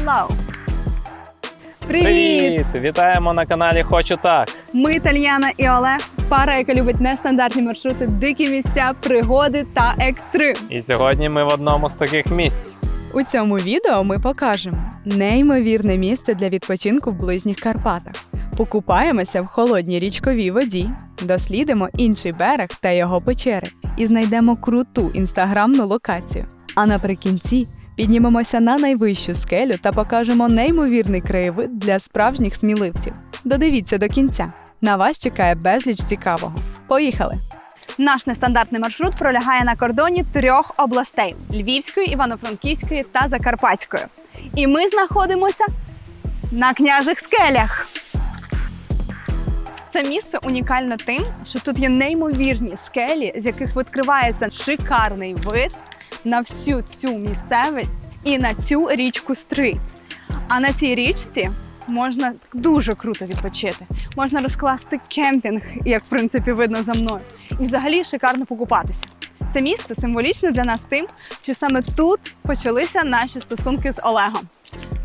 Hello! Привіт! Привіт! Вітаємо на каналі Хочу так. Ми Тальяна і Олег, пара, яка любить нестандартні маршрути, дикі місця, пригоди та екстрим. І сьогодні ми в одному з таких місць. У цьому відео ми покажемо неймовірне місце для відпочинку в ближніх Карпатах. Покупаємося в холодній річковій воді, дослідимо інший берег та його печери і знайдемо круту інстаграмну локацію. А наприкінці піднімемося на найвищу скелю та покажемо неймовірний краєвид для справжніх сміливців. Додивіться до кінця. На вас чекає безліч цікавого. Поїхали! Наш нестандартний маршрут пролягає на кордоні трьох областей: Львівської, Івано-Франківської та Закарпатської. І ми знаходимося на княжих скелях. Це місце унікальне тим, що тут є неймовірні скелі, з яких відкривається шикарний вид на всю цю місцевість і на цю річку Стри. А на цій річці можна дуже круто відпочити. Можна розкласти кемпінг, як в принципі видно за мною, і взагалі шикарно покупатися. Це місце символічне для нас тим, що саме тут почалися наші стосунки з Олегом.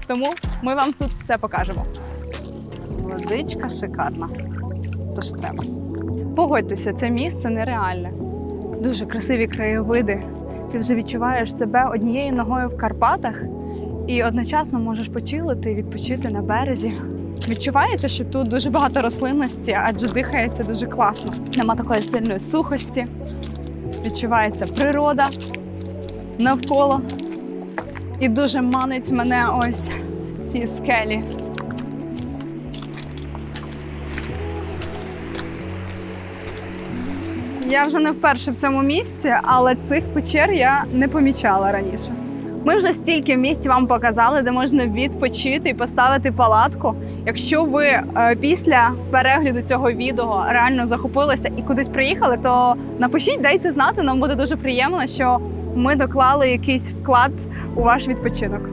Тому ми вам тут все покажемо. Водичка шикарна. Тож треба. Погодьтеся, це місце нереальне. Дуже красиві краєвиди. Ти вже відчуваєш себе однією ногою в Карпатах і одночасно можеш почилити і відпочити на березі. Відчувається, що тут дуже багато рослинності, адже дихається дуже класно. Нема такої сильної сухості. Відчувається природа навколо. І дуже манить мене ось ті скелі. Я вже не вперше в цьому місці, але цих печер я не помічала раніше. Ми вже стільки місць вам показали, де можна відпочити і поставити палатку. Якщо ви е, після перегляду цього відео реально захопилися і кудись приїхали, то напишіть, дайте знати. Нам буде дуже приємно, що ми доклали якийсь вклад у ваш відпочинок.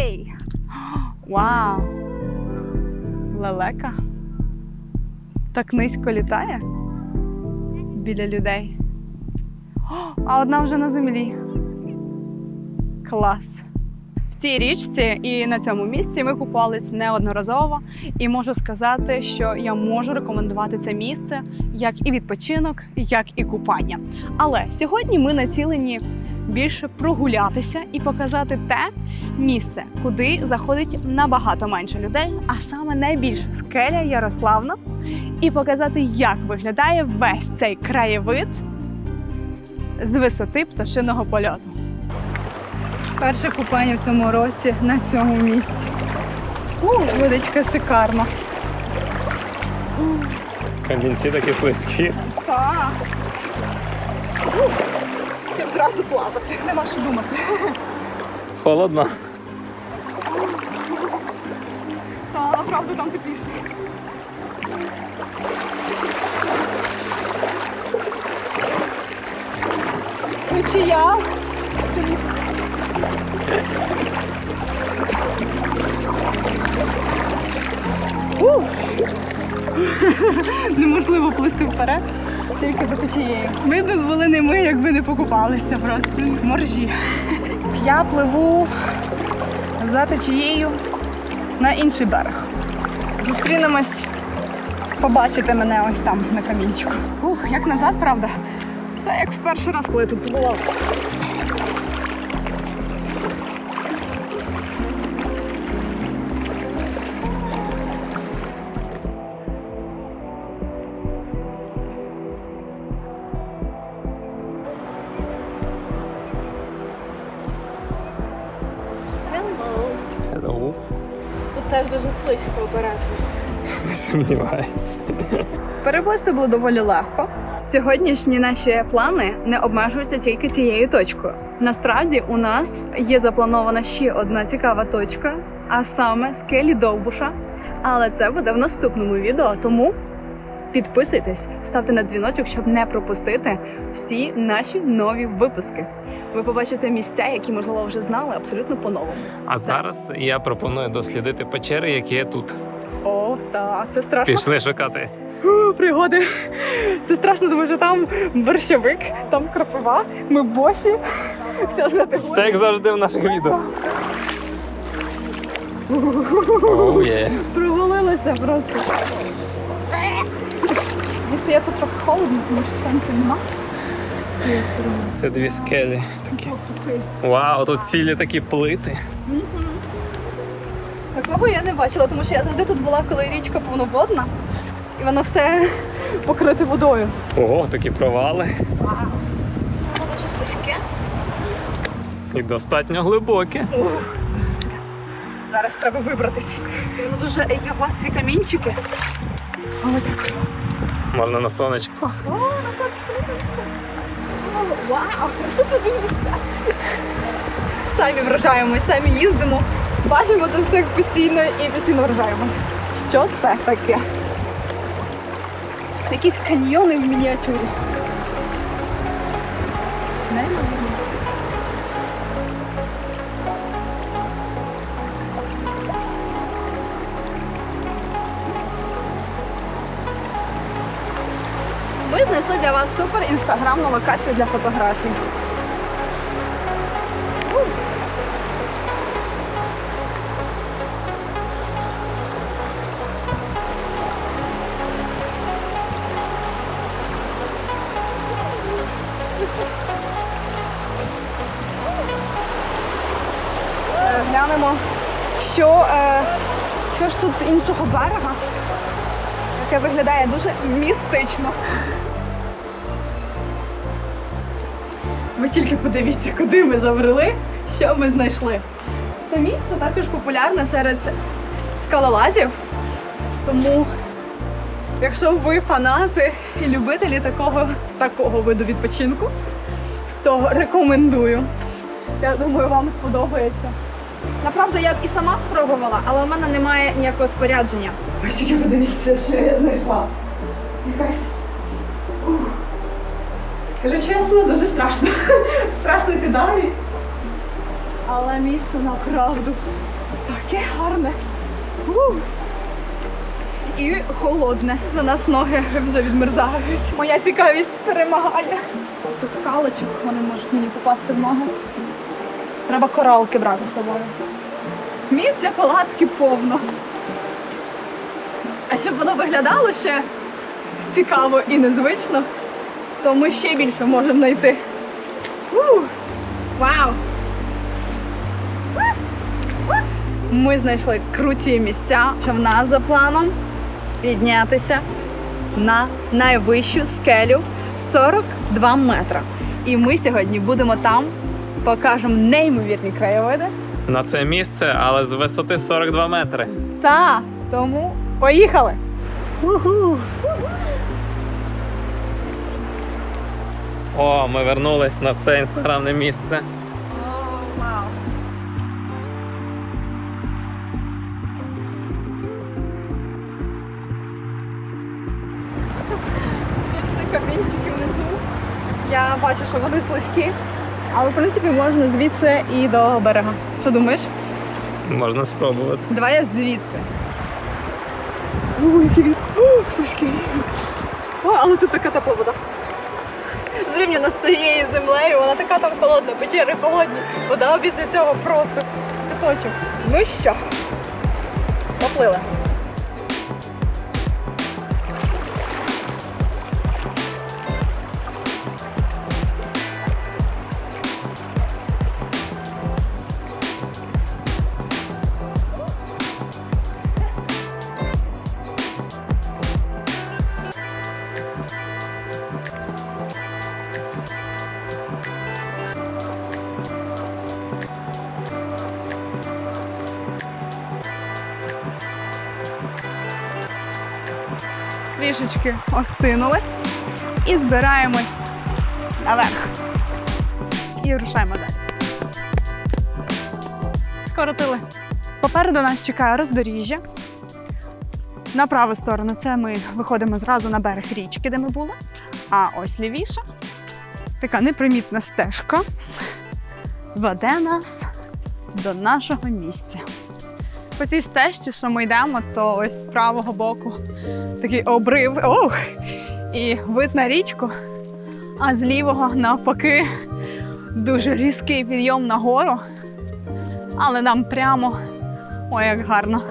Ей! Вау! Лелека так низько літає біля людей. О, а одна вже на землі. Клас. В цій річці і на цьому місці ми купались неодноразово, і можу сказати, що я можу рекомендувати це місце як і відпочинок, як і купання. Але сьогодні ми націлені більше прогулятися і показати те місце, куди заходить набагато менше людей, а саме найбільша скеля Ярославна, і показати, як виглядає весь цей краєвид з висоти пташиного польоту. Перше купання в цьому році на цьому місці. У, водичка шикарна. Камінці такі слизькі. Так. Щоб зразу плавати, нема що думати. Холодно. Та направду там тепліше. Нічия. Неможливо плисти вперед, тільки за течією. Ми б були не ми, якби не покупалися просто. Моржі. Я пливу за течією на інший берег. Зустрінемось, побачите мене ось там на камінчику. Ух, як назад, правда? Все як в перший раз, коли тут була. Обережно. Не сумніваюся. Перевозити було доволі легко. Сьогоднішні наші плани не обмежуються тільки цією точкою. Насправді у нас є запланована ще одна цікава точка, а саме скелі Довбуша. Але це буде в наступному відео, тому підписуйтесь, ставте на дзвіночок, щоб не пропустити всі наші нові випуски. Ви побачите місця, які можливо вже знали абсолютно по-новому. А зараз я пропоную дослідити печери, які є тут. О, так, це страшно. Пішли шукати. О, пригоди. Це страшно, тому що там борщовик, там кропива, ми босі. Все як завжди в наших відео. Є. провалилася просто. Мені стає тут трохи холодно, тому що сонця нема. Це дві скелі. Такі. Вау, тут цілі такі плити. Такого я не бачила, тому що я завжди тут була, коли річка повноводна, і воно все покрите водою. Ого, такі провали. Воно дуже слизьке. І достатньо глибокі. Зараз треба вибратися. Воно дуже є гострі камінчики. Але так. Можна на сонечко. О, Вау! Що це за місця? Самі вражаємось, самі їздимо, бачимо це все постійно і постійно вражаємось. Що це таке? Якісь каньйони в мініатюрі. Для вас супер інстаграмну локацію для фотографій. Е, Глянемо, що, е, що ж тут з іншого берега, яке виглядає дуже містично. Ви тільки подивіться, куди ми забрели, що ми знайшли. Це місце також популярне серед скалолазів. Тому, якщо ви фанати і любителі такого, такого виду відпочинку, то рекомендую. Я думаю, вам сподобається. Направду я б і сама спробувала, але в мене немає ніякого спорядження. Ви тільки подивіться, що я знайшла. Якась. Кажу чесно, дуже страшно. страшно йти далі. Але місце направду таке гарне. І холодне. На нас ноги вже відмерзають. Моя цікавість перемагає. До скалочок вони можуть мені попасти в ноги. Треба коралки брати з собою. Місць для палатки повно. А щоб воно виглядало ще цікаво і незвично, то ми ще більше можемо знайти. У! Вау! Ми знайшли круті місця, що в нас за планом піднятися на найвищу скелю 42 метра. І ми сьогодні будемо там, покажемо неймовірні краєвиди. На це місце, але з висоти 42 метри. Та тому поїхали! О, ми вернулись на це інстаграмне місце. вау. Тут це камінчики внизу. Я бачу, що вони слизькі, але в принципі можна звідси і до берега. Що думаєш? Можна спробувати. Давай я звідси. О, який він. О, слизький. О, але тут така тепла вода. Зрівняно з тією землею, вона така там холодна, печери холодні. Вода після цього просто куточок. Ну що, поплили. Трішечки остинули і збираємось наверх. І рушаємо далі. Скоротили. Попереду нас чекає роздоріжжя. На праву сторону це ми виходимо зразу на берег річки, де ми були. А ось лівіше така непримітна стежка веде нас до нашого місця. По цій стежці, що ми йдемо, то ось з правого боку такий обрив. Ох! І вид на річку. А з лівого навпаки дуже різкий підйом нагору. Але нам прямо ой, як гарно.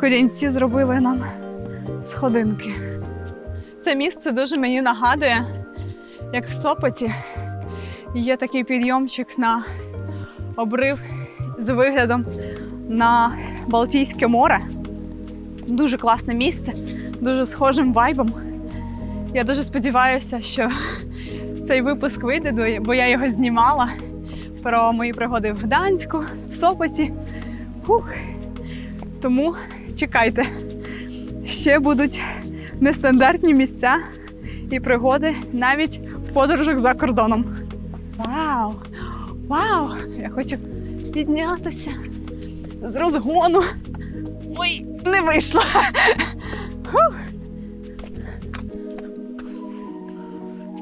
Корінці зробили нам сходинки. Це місце дуже мені нагадує, як в Сопоті є такий підйомчик на обрив з виглядом на Балтійське море. Дуже класне місце, дуже схожим вайбом. Я дуже сподіваюся, що цей випуск вийде, бо- я його знімала про мої пригоди в Гданську, в Сопоті. Фух. Тому чекайте, ще будуть нестандартні місця і пригоди навіть в подорожах за кордоном. Вау! Вау! Я хочу піднятися з розгону. Ой, не вийшло.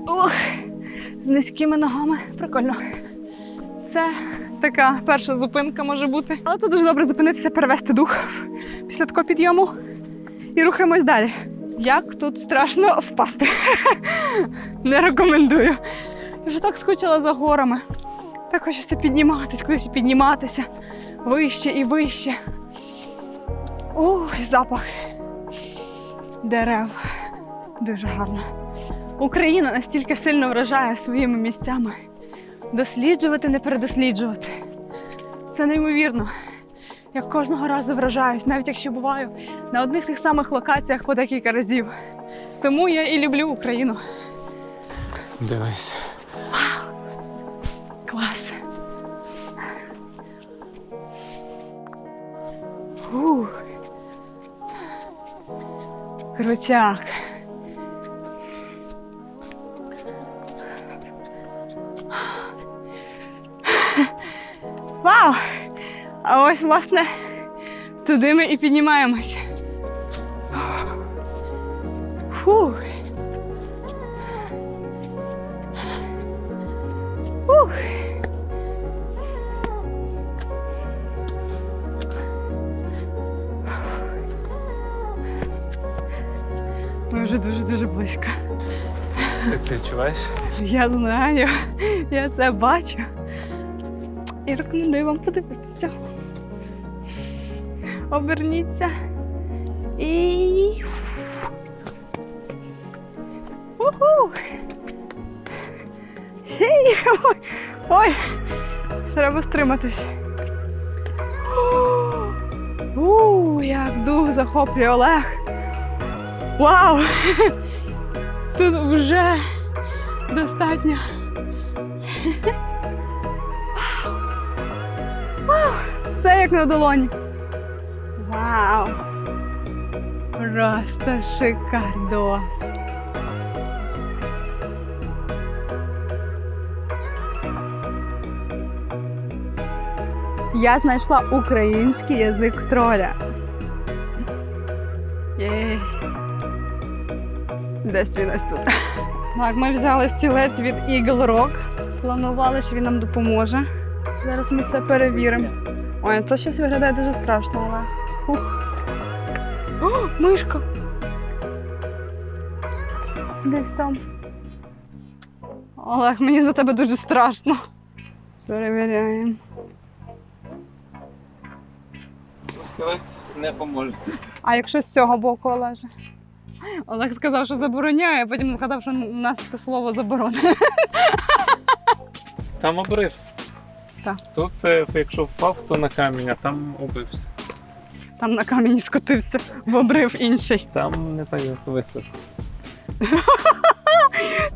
Ух, з низькими ногами. Прикольно. Це така перша зупинка може бути. Але тут дуже добре зупинитися, перевести дух після такого підйому і рухаємось далі. Як тут страшно впасти. Не рекомендую. Я вже так скучила за горами. Так хочеться підніматись, кудись підніматися. Вище і вище. Ой, запах дерев. Дуже гарно. Україна настільки сильно вражає своїми місцями. Досліджувати, не передосліджувати. Це неймовірно. Я кожного разу вражаюсь, навіть якщо буваю на одних тих самих локаціях по декілька разів. Тому я і люблю Україну. Дивись. Крутяк. Вау! А ось, власне, туди ми і піднімаємось. Ми вже дуже-дуже близько. Ти це відчуваєш? Я знаю, я це бачу. І рекомендую вам подивитися. Оберніться. І. Уху! Ой! Ой! Треба стриматись. У, як дух захоплює Олег. Вау! Тут вже достатньо. Все як на долоні. Вау! Просто шикардос. Я знайшла український язик троля. Десь він ось тут. Так, ми взяли стілець від Eagle Rock. Планували, що він нам допоможе. Зараз ми це перевіримо. Ой, це щось виглядає дуже страшно, але. Ух. О, мишка. Десь там. Олег, мені за тебе дуже страшно. Перевіряємо. Стілець не поможе тут. А якщо з цього боку Олеже? Олег сказав, що забороняє, а потім згадав, що у нас це слово заборонене. Там обрив. Так. Тут, е, якщо впав, то на камінь, а там убився. Там на камені скотився в обрив інший. Там не так високо.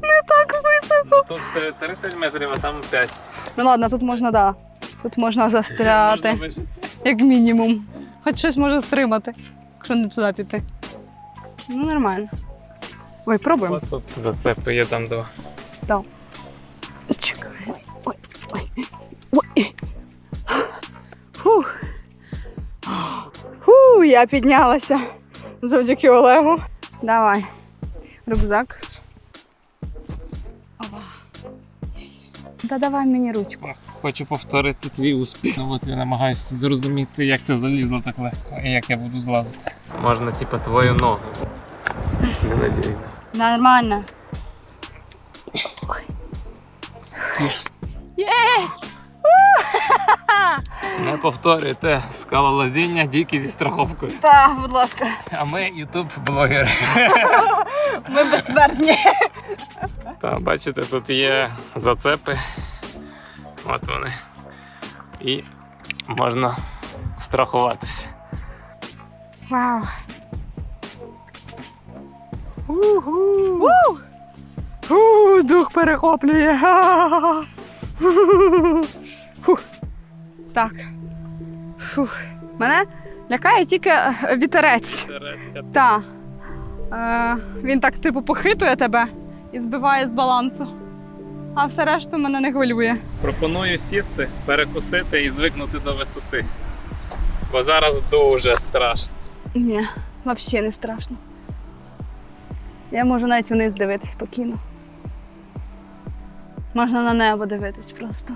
Не так високо. Тут е, 30 метрів, а там 5. Ну ладно, тут можна, да. Тут можна застряти, Можна як мінімум. Хоч щось може стримати, якщо не туди піти. Ну, нормально. Ой, пробуємо. От тут зацепи є там два. Да. Чекай. Ой, ой, ой. Фух. Фу, я піднялася завдяки Олегу. Давай. Рюкзак. Та давай мені ручку. Хочу повторити твій успіх. Ну от я намагаюся зрозуміти, як ти залізла так легко і як я буду злазити. Можна, типу, твою ногу. Ненадійно. Нормально. Є! Не повторюйте скалолазіння тільки зі страховкою. Так, будь ласка, А ми ютуб блогери. ми безсмертні. Та бачите, тут є зацепи. От вони. І можна страхуватися. Вау. Уху. У, дух перехоплює. Фух. Так. Фух. Мене лякає тільки е, вітерець. Так. Е, він так типу похитує тебе і збиває з балансу. А все решту мене не хвилює. Пропоную сісти, перекусити і звикнути до висоти. Бо зараз дуже страшно. Ні, взагалі не страшно. Я можу навіть вниз дивитись спокійно. Можна на небо дивитись просто.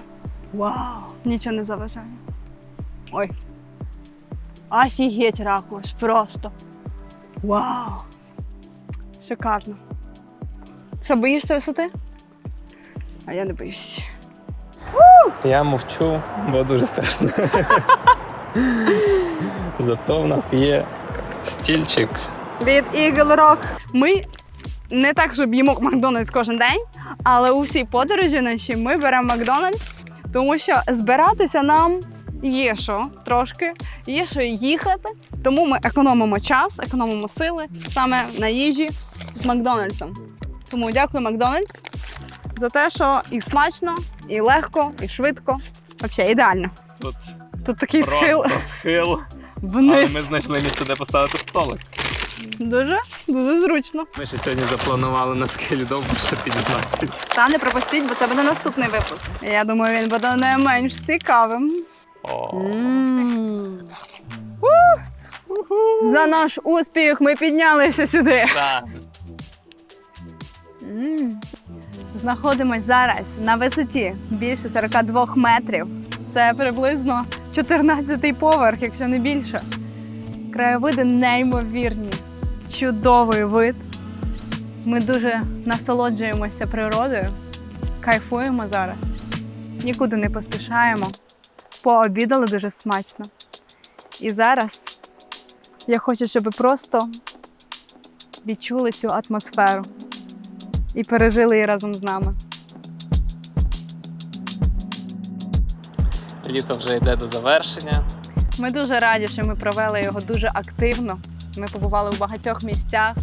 Вау! Нічого не заважає. Ой. Офігеть ракурс, просто. Вау! Шикарно. Що, боїшся висоти? А я не боюсь. Я мовчу, бо дуже страшно. Зато в нас є стільчик. від Eagle Rock. Ми не так, щоб їмо Макдональдс кожен день, але у всій подорожі наші ми беремо Макдональдс, тому що збиратися нам є що трошки, є що їхати. Тому ми економимо час, економимо сили саме на їжі з Макдональдсом. Тому дякую Макдональдс за те, що і смачно, і легко, і швидко. Взагалі ідеально. Тут Тут такий схил схил. Але ми знайшли місце, де поставити столик. Дуже дуже зручно. Ми ще сьогодні запланували на скелі довше підніматися. Та не пропустіть, бо це буде наступний випуск. Я думаю, він буде не менш цікавим. За наш успіх ми піднялися сюди. Знаходимось зараз на висоті більше 42 метрів. Це приблизно 14-й поверх, якщо не більше. Краєвиди неймовірні, чудовий вид. Ми дуже насолоджуємося природою, кайфуємо зараз, нікуди не поспішаємо. Пообідали дуже смачно. І зараз я хочу, щоб ви просто відчули цю атмосферу і пережили її разом з нами. Літо вже йде до завершення. Ми дуже раді, що ми провели його дуже активно. Ми побували в багатьох місцях.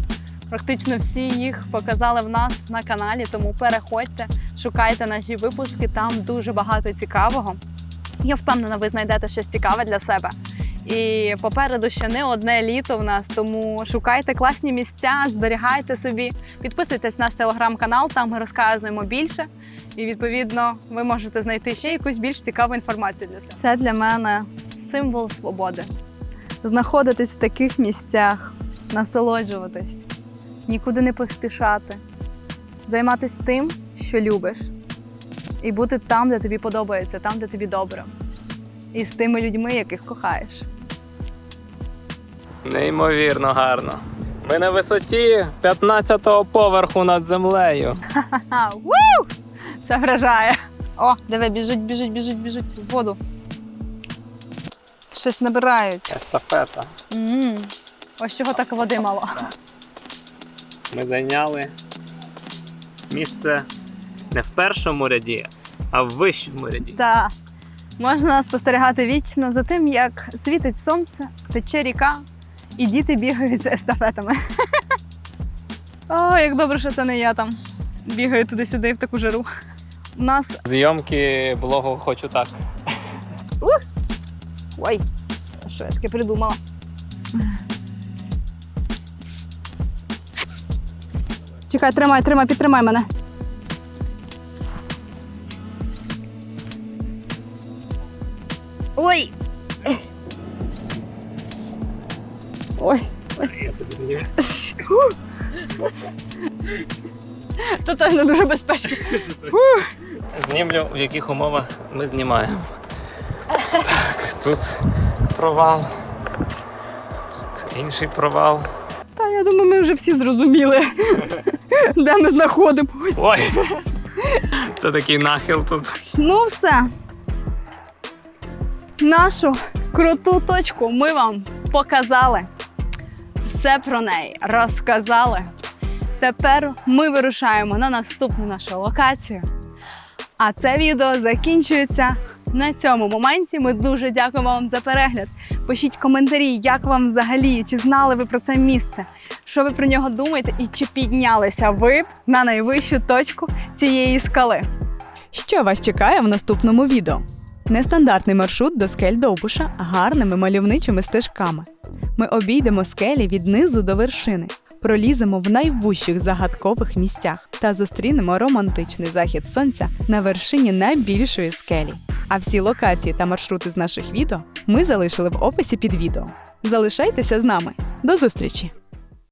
Практично всі їх показали в нас на каналі, тому переходьте, шукайте наші випуски, там дуже багато цікавого. Я впевнена, ви знайдете щось цікаве для себе. І попереду ще не одне літо в нас, тому шукайте класні місця, зберігайте собі, підписуйтесь на телеграм-канал, там ми розказуємо більше. І відповідно ви можете знайти ще якусь більш цікаву інформацію для себе. Це для мене символ свободи. Знаходитись в таких місцях, насолоджуватись, нікуди не поспішати, займатися тим, що любиш, і бути там, де тобі подобається, там, де тобі добре, і з тими людьми, яких кохаєш. Неймовірно гарно. Ми на висоті 15-го поверху над землею. Ха, ву! Це вражає. О, диви, біжуть, біжуть, біжуть, біжуть в воду. Щось набирають. Естафета. м Ось чого так води мало. Ми зайняли місце не в першому ряді, а в вищому ряді. Та можна спостерігати вічно за тим, як світить сонце, тече ріка, і діти бігають з естафетами. О, як добре, що це не я там. Бігаю туди-сюди в таку жару. У нас. Зйомки блогу хочу так. Ой, що я таке придумала? Чекай, тримай, тримай, підтримай мене. Ой. Ой. Тут не дуже безпечно. знімлю, в яких умовах ми знімаємо. Тут провал. Тут інший провал. Та я думаю, ми вже всі зрозуміли, де ми знаходимося. Ой! Це такий нахил тут. Ну все. Нашу круту точку ми вам показали. Все про неї розказали. Тепер ми вирушаємо на наступну нашу локацію. А це відео закінчується на цьому моменті. Ми дуже дякуємо вам за перегляд. Пишіть коментарі, як вам взагалі, чи знали ви про це місце, що ви про нього думаєте, і чи піднялися ви на найвищу точку цієї скали. Що вас чекає в наступному відео? Нестандартний маршрут до скель Довбуша гарними мальовничими стежками. Ми обійдемо скелі від низу до вершини, проліземо в найвужчих загадкових місцях та зустрінемо романтичний захід сонця на вершині найбільшої скелі. А всі локації та маршрути з наших відео ми залишили в описі під відео. Залишайтеся з нами. До зустрічі!